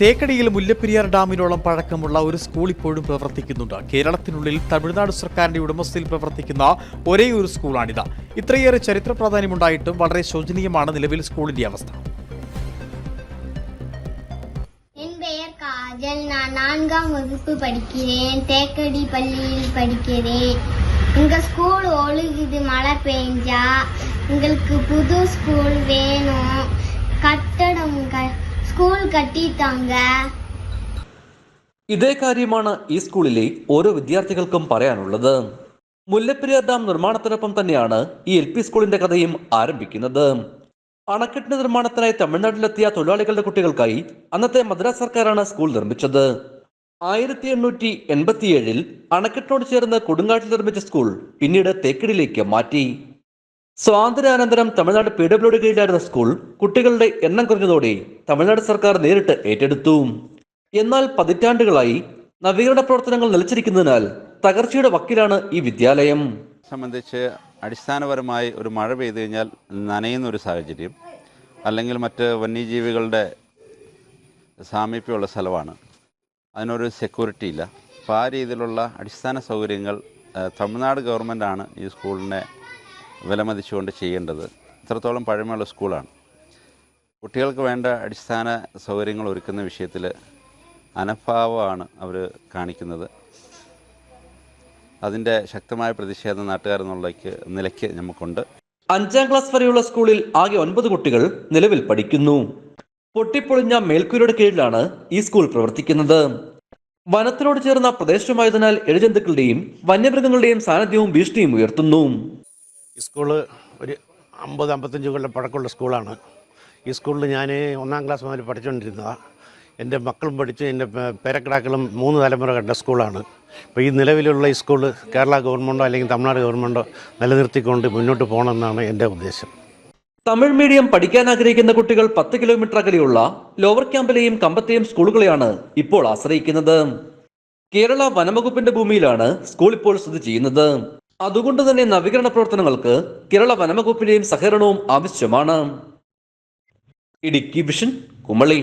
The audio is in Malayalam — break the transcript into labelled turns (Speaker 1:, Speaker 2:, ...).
Speaker 1: തേക്കടിയിൽ മുല്ലപ്പെരിയാർ ഡാമിനോളം പഴക്കമുള്ള ഒരു സ്കൂൾ ഇപ്പോഴും പ്രവർത്തിക്കുന്നുണ്ട് കേരളത്തിനുള്ളിൽ തമിഴ്നാട് സർക്കാരിന്റെ ഉടമസ്ഥയിൽ പ്രവർത്തിക്കുന്ന ഒരേ ഒരു സ്കൂളാണിത് ഇത്രയേറെ ചരിത്ര പ്രാധാന്യമുണ്ടായിട്ടും വളരെ ശോചനീയമാണ് നിലവിൽ സ്കൂളിന്റെ അവസ്ഥ
Speaker 2: என் பெயர் காஜல் நான் நான்காம் வகுப்பு படிக்கிறேன் தேக்கடி பள்ளியில் படிக்கிறேன் எங்க ஸ்கூல் ஒழுகுது மழை பெஞ்சா எங்களுக்கு புது ஸ்கூல் வேணும் கட்டடம் க- സ്കൂൾ കട്ടിയിട്ടാങ്ക.
Speaker 3: ഇതേ കാര്യമാണ് ഈ സ്കൂളിലെ ഓരോ വിദ്യാർത്ഥികൾക്കും പറയാനുള്ളത്. മുല്ലപ്പെരിയാർ ഡാം നിർമ്മാണത്തിനൊപ്പം തന്നെയാണ് ഈ എൽ പി സ്കൂളിന്റെ കഥയും ആരംഭിക്കുന്നത്. അണക്കെട്ടിന്റെ നിർമ്മാണത്തിനായി തമിഴ്നാട്ടിലെത്തിയ തൊഴിലാളികളുടെ കുട്ടികൾക്കായി അന്നത്തെ മദ്രാസ് സർക്കാരാണ് സ്കൂൾ നിർമ്മിച്ചത്. ആയിരത്തി എണ്ണൂറ്റി എൺപത്തിയേഴിൽ അണക്കെട്ടിനോട് ചേർന്ന് കൊടുങ്കാട്ടിൽ നിർമ്മിച്ച സ്കൂൾ പിന്നീട് തേക്കടിയിലേക്ക് മാറ്റി. സ്വാതന്ത്ര്യാനന്തരം തമിഴ്നാട് പി ഡബ്ല്യു ഡി കീഴിലായിരുന്ന സ്കൂൾ കുട്ടികളുടെ എണ്ണം കുറഞ്ഞതോടെ തമിഴ്നാട് സർക്കാർ നേരിട്ട് ഏറ്റെടുത്തു. എന്നാൽ പതിറ്റാണ്ടുകളായി നവീകരണ പ്രവർത്തനങ്ങൾ നിലച്ചിരിക്കുന്നതിനാൽ തകർച്ചയുടെ വക്കിലാണ് ഈ വിദ്യാലയം.
Speaker 4: സംബന്ധിച്ച് അടിസ്ഥാനപരമായി ഒരു മഴ പെയ്തു കഴിഞ്ഞാൽ നനയുന്ന ഒരു സാഹചര്യം അല്ലെങ്കിൽ മറ്റ് വന്യജീവികളുടെ സാമീപ്യമുള്ള സ്ഥലമാണ്. അതിനൊരു സെക്യൂരിറ്റി ഇല്ല. അപ്പോൾ ആ രീതിയിലുള്ള അടിസ്ഥാന സൗകര്യങ്ങൾ തമിഴ്നാട് ഗവൺമെന്റാണ് ഈ സ്കൂളിനെ വിലമതിച്ചുകൊണ്ട് ചെയ്യേണ്ടത് ഇത്രത്തോളം പഴമയുള്ള സ്കൂളാണ്. കുട്ടികൾക്ക് വേണ്ട അടിസ്ഥാന സൗകര്യങ്ങൾ ഒരുക്കുന്ന വിഷയത്തിൽ അനഭാവമാണ് അവർ കാണിക്കുന്നത്. അതിന്റെ ശക്തമായ പ്രതിഷേധം നാട്ടുകാരെന്നുള്ളക്ക് നിലയ്ക്ക് നമുക്കുണ്ട്.
Speaker 3: അഞ്ചാം ക്ലാസ് വരെയുള്ള സ്കൂളിൽ ആകെ ഒൻപത് കുട്ടികൾ നിലവിൽ പഠിക്കുന്നു. പൊട്ടിപ്പൊളിഞ്ഞ മേൽക്കൂരയുടെ കീഴിലാണ് ഈ സ്കൂൾ പ്രവർത്തിക്കുന്നത്. വനത്തിനോട് ചേർന്ന പ്രദേശമായതിനാൽ ഇഴജന്തുക്കളുടെയും വന്യമൃഗങ്ങളുടെയും സാന്നിധ്യവും ഭീഷണിയും ഉയർത്തുന്നു.
Speaker 5: സ്കൂൾ ഒരു അമ്പത് അമ്പത്തഞ്ച് കൊല്ലം പഴക്കമുള്ള സ്കൂളാണ്. ഈ സ്കൂളിൽ ഞാൻ ഒന്നാം ക്ലാസ് മുതൽ പഠിച്ചുകൊണ്ടിരുന്നതാണ് എന്റെ മക്കളും പഠിച്ച് എന്റെ പേരക്കിടാക്കളും മൂന്ന് തലമുറ കണ്ട സ്കൂളാണ്. ഇപ്പോൾ ഈ നിലവിലുള്ള ഈ സ്കൂൾ കേരള ഗവൺമെന്റോ അല്ലെങ്കിൽ തമിഴ്നാട് ഗവൺമെന്റോ നിലനിർത്തിക്കൊണ്ട് മുന്നോട്ട് പോകണമെന്നാണ് എന്റെ ഉദ്ദേശം.
Speaker 3: തമിഴ് മീഡിയം പഠിക്കാൻ ആഗ്രഹിക്കുന്ന കുട്ടികൾ പത്ത് കിലോമീറ്റർ അകലെയുള്ള ലോവർ ക്യാമ്പിലെയും കമ്പത്തെയും സ്കൂളുകളെയാണ് ഇപ്പോൾ ആശ്രയിക്കുന്നത്. കേരള വനംവകുപ്പിന്റെ ഭൂമിയിലാണ് സ്കൂൾ ഇപ്പോൾ സ്ഥിതി ചെയ്യുന്നത്. അതുകൊണ്ട് തന്നെ നവീകരണ പ്രവർത്തനങ്ങൾക്ക് കേരള വനംവകുപ്പിന്റെയും സഹകരണവും ആവശ്യമാണ്. ഇടുക്കി വിഷൻ കുമളി.